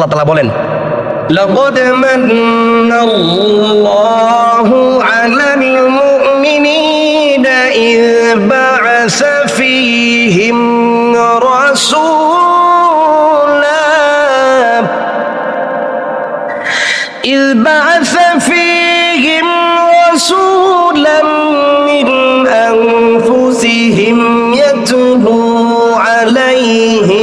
আল্লাহ তালা বলেন لقد من الله على المؤمنين إذ بعث فيهم رسولا إذ بعث فيهم رسولا من أنفسهم يتلو عليهم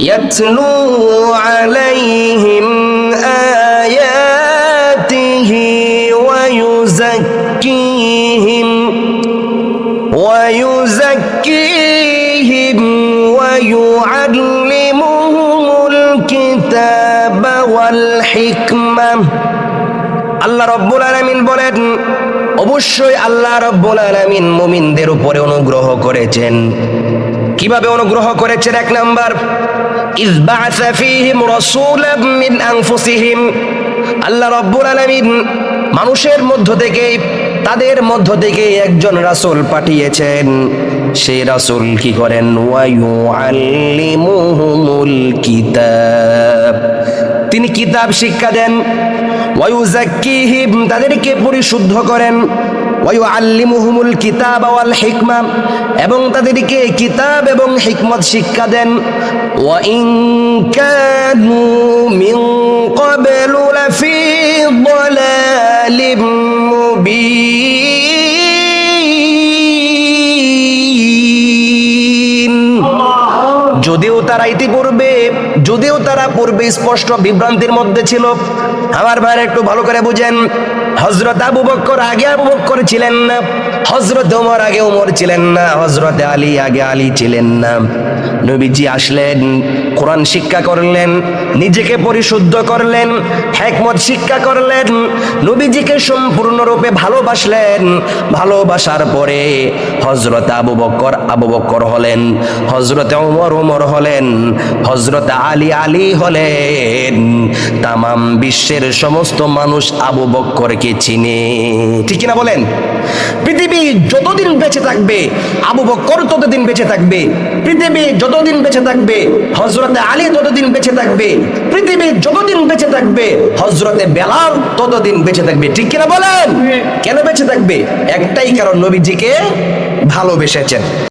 يتلو عليهم آياته ويزكيهم ويزكيهم ويعلمهم الكتاب والحكمة আল্লাহ রব্বুল আলামিন বলেন অবশ্যই আল্লাহ রব্বুল আলামিন মুমিনদের উপরে অনুগ্রহ করেছেন কীভাবে অনুগ্রহ করেছেন? এক নাম্বার আল্লাহ রব্বুল আলামিন মানুষের মধ্য থেকে তাদের মধ্য থেকে একজন রাসূল পাঠিয়েছেন। সেই রাসূল কি করেন? কিতাব। তিনি কিতাব শিক্ষা দেন। তাদেরকে পরিশুদ্ধ করেন। ওয়ায়ু আল্লিমুহুমুল কিতাব ওয়াল হিকমা এবং তাদেরকে কিতাব এবং হিকমত শিক্ষা দেন ওয়া ইন কানু মিন ক্বাবলু লাফি ضلالٍ মুবিন যদিও তারা ইতিপূর্বে যদিও তারা পূর্বে স্পষ্ট বিভ্রান্তির মধ্যে ছিল, আমার ভাইয়ের একটু ভালো করে বুঝেন হজরত আবু বক্কর আগে আবু বক্কর ছিলেন না হজরত ওমর আগে ওমর ছিলেন না হজরত আলী আগে আলী ছিলেন না। নবীজি আসলেন, কোরআন শিক্ষা করলেন, নিজেকে পরিশুদ্ধ করলেন হ্যাকমত শিক্ষা করলেন, নবীজিকে সম্পূর্ণরূপে ভালোবাসলেন। ভালোবাসার পরে হজরত আবু বক্কর আবু বক্কর হলেন হজরত ওমর ওমর হলেন হজরত আলী আলী হলেন। তামাম বিশ্বের সমস্ত মানুষ আবু বক্করকে চিনে। ঠিক না বলেন? পৃথিবী যতদিন বেঁচে থাকবে, আবু বক্কর ততদিন বেঁচে থাকবে, পৃথিবী যতদিন বেঁচে থাকবে হজরতে আলী ততদিন বেঁচে থাকবে, পৃথিবী যতদিন বেঁচে থাকবে হজরতে বেলাল ততদিন বেঁচে থাকবে। ঠিক কিনা বলেন? কেন বেঁচে থাকবে? একটাই কারণ নবীজিকে ভালোবেসেছেন।